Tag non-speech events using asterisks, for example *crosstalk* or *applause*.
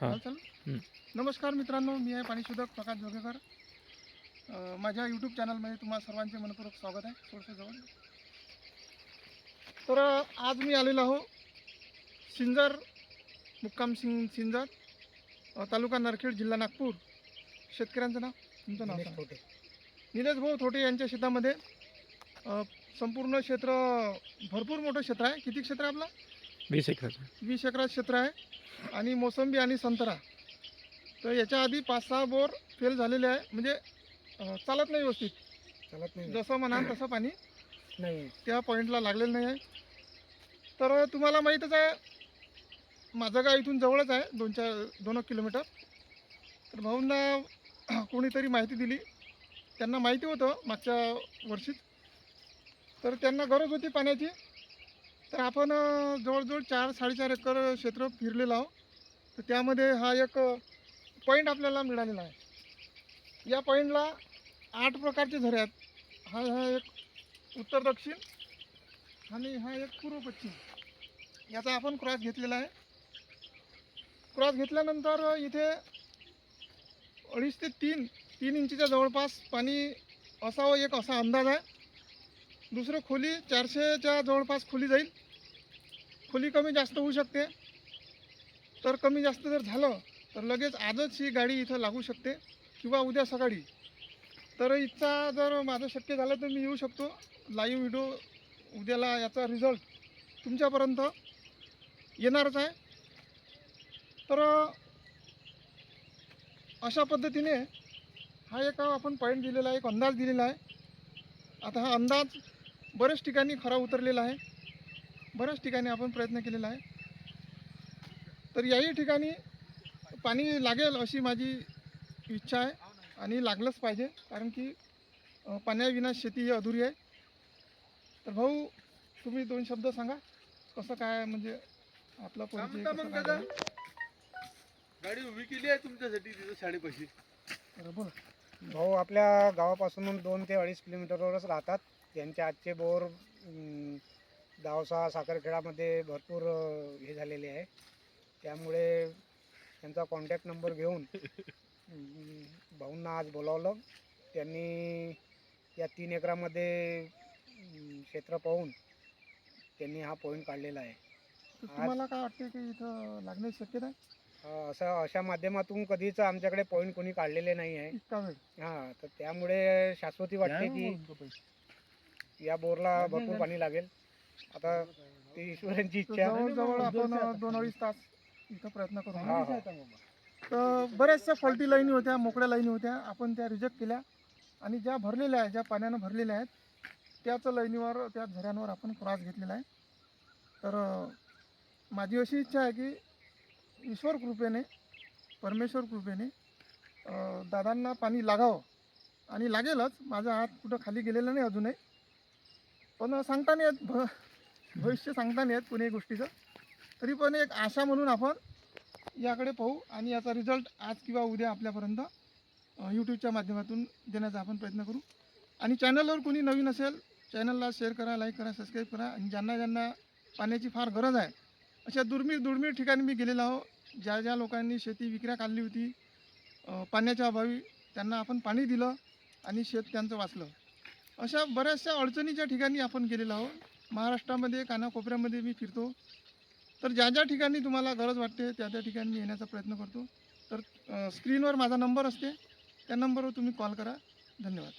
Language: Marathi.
चाल चाल. नमस्कार मित्रांनो मी आहे पाणीशोधक प्रकाश जोगेकर. अं, माझ्या यूट्यूब चॅनलमध्ये तुम्हा सर्वांचे मनपूर्वक स्वागत आहे थोडंसं जवळ. तर आज मी आलेलो आहो सिंजर मुक्काम सिंग सिंजर तालुका नरखेड जिल्हा नागपूर. शेतकऱ्यांचं नाव? तुमचं नाव सांगा. निलेश भाऊ थोटे यांच्या शेतामध्ये अं, संपूर्ण क्षेत्र भरपूर मोठं क्षेत्र आहे. किती क्षेत्र आहे आपलं? वीस एकर. वीस एकरात क्षेत्र आहे. आणि मोसंबी आणि संतरा. तर याच्या आधी पाच सहा बोर फेल झालेले आहे. म्हणजे अं, चालत नाही व्यवस्थित. चालत नाही. जसं म्हणाल तसं पाणी नाही. त्या पॉईंटला लागलेलं नाही आहे. तर तुम्हाला माहीतच आहे माझं गाव इथून जवळच आहे दोन चार दोन एक किलोमीटर. तर भाऊंना *clears throat* कोणीतरी माहिती दिली. त्यांना माहिती होतं मागच्या वर्षीच तर त्यांना गरज होती पाण्याची. तर आपण जवळजवळ चार साडेचार एकर क्षेत्र फिरलेलं आहोत. तर त्यामध्ये हा एक पॉईंट आपल्याला मिळालेला आहे. या पॉईंटला आठ प्रकारचे झरे आहेत. हा हा एक उत्तर दक्षिण आणि हा एक पूर्व पश्चिम. याचा आपण क्रॉस घेतलेला आहे. क्रॉस घेतल्यानंतर इथे अडीच ते तीन तीन इंचीच्या जवळपास पाणी असावं एक असा अंदाज आहे. दुसरं खोली चारशेच्या जवळपास खोली जाईल. खोली कमी जास्त होऊ शकते. तर कमी जास्त जर झालं तर लगेच आजच ही गाडी इथं लागू शकते किंवा उद्या सकाळी. तर इथचा जर माझं शक्य झालं तर मी येऊ शकतो. लाईव्ह व्हिडिओ उद्याला याचा रिझल्ट तुमच्यापर्यंत येणारच आहे. तर अशा पद्धतीने हा एक आपण पॉईंट दिलेला आहे एक अंदाज दिलेला आहे. आता हा अंदाज बऱ्याच ठिकाणी खरा उतरलेला आहे. बऱ्याच ठिकाणी आपण प्रयत्न केलेला आहे. तर याही ठिकाणी पाणी लागेल अशी माझी इच्छा आहे आणि लागलंच पाहिजे. कारण की पाण्याविना शेती ही अधुरी आहे. तर भाऊ तुम्ही दोन शब्द सांगा कसं काय म्हणजे आपला मग दादा. गाडी उभी केली आहे तुमच्यासाठी तिथं शाळेपाशी. बरं, बोला भाऊ आपल्या गावापासून दोन ते अडीच किलोमीटरवरच राहतात. त्यांचे आजचे बोर दावसा साखरखेडामध्ये भरपूर हे झालेले आहे. त्यामुळे त्यांचा कॉन्टॅक्ट नंबर घेऊन भाऊंना आज बोलावलं. त्यांनी या तीन एकरामध्ये क्षेत्र पाहून त्यांनी हा पॉईंट काढलेला आहे. तुम्हाला काय वाटते की इथं लागण्याची शक्यता आहे? असं अशा माध्यमातून कधीच आमच्याकडे पॉईंट कोणी काढलेले नाही आहे. हा तर त्यामुळे शाश्वती वाटते की या बोरला भरपूर पाणी लागेल. आता ती ईश्वरांची इच्छा आहे. जवळजवळ आपण दोन अडीच तास इथं प्रयत्न करू. हा. तर बऱ्याचशा फॉल्टी लाईनी होत्या मोकळ्या लाईनी होत्या. आपण त्या रिजेक्ट केल्या. आणि ज्या भरलेल्या आहेत ज्या पाण्यानं भरलेल्या आहेत त्याच लाईनीवर त्या झऱ्यांवर आपण क्रॉस घेतलेला आहे. तर अं, माझी अशी इच्छा आहे की ईश्वर कृपेने परमेश्वर कृपेने अं, दादांना पाणी लागावं. आणि लागेलच. माझा हात कुठं खाली गेलेला नाही अजूनही. पण सांगता नाही येत भ भविष्य सांगता नाही येत कोणीही गोष्टीचं. तरी पण एक आशा म्हणून आपण याकडे पाहू आणि याचा रिझल्ट आज किंवा उद्या आपल्यापर्यंत यूट्यूबच्या माध्यमातून देण्याचा आपण प्रयत्न करू. आणि चॅनलवर कोणी नवीन असेल चॅनलला शेअर करा लाईक करा सबस्क्राईब करा आणि ज्यांना ज्यांना पाण्याची फार गरज आहे अशा दुर्मिळ दुर्मिळ ठिकाणी मी गेलेलो आहो. ज्या ज्या लोकांनी शेती विक्र्या काढली होती पाण्याच्या अभावी त्यांना आपण पाणी दिलं आणि शेत त्यांचं वाचलं. अशा बऱ्याचशा अडचणीच्या ठिकाणी आपण गेलेलो आहोत महाराष्ट्रामध्ये कानाकोपऱ्यामध्ये मी फिरतो. तर ज्या ज्या ठिकाणी तुम्हाला गरज वाटते त्या त्या ठिकाणी मी येण्याचा प्रयत्न करतो. तर स्क्रीनवर माझा नंबर असते. त्या नंबरवर तुम्ही कॉल करा. धन्यवाद.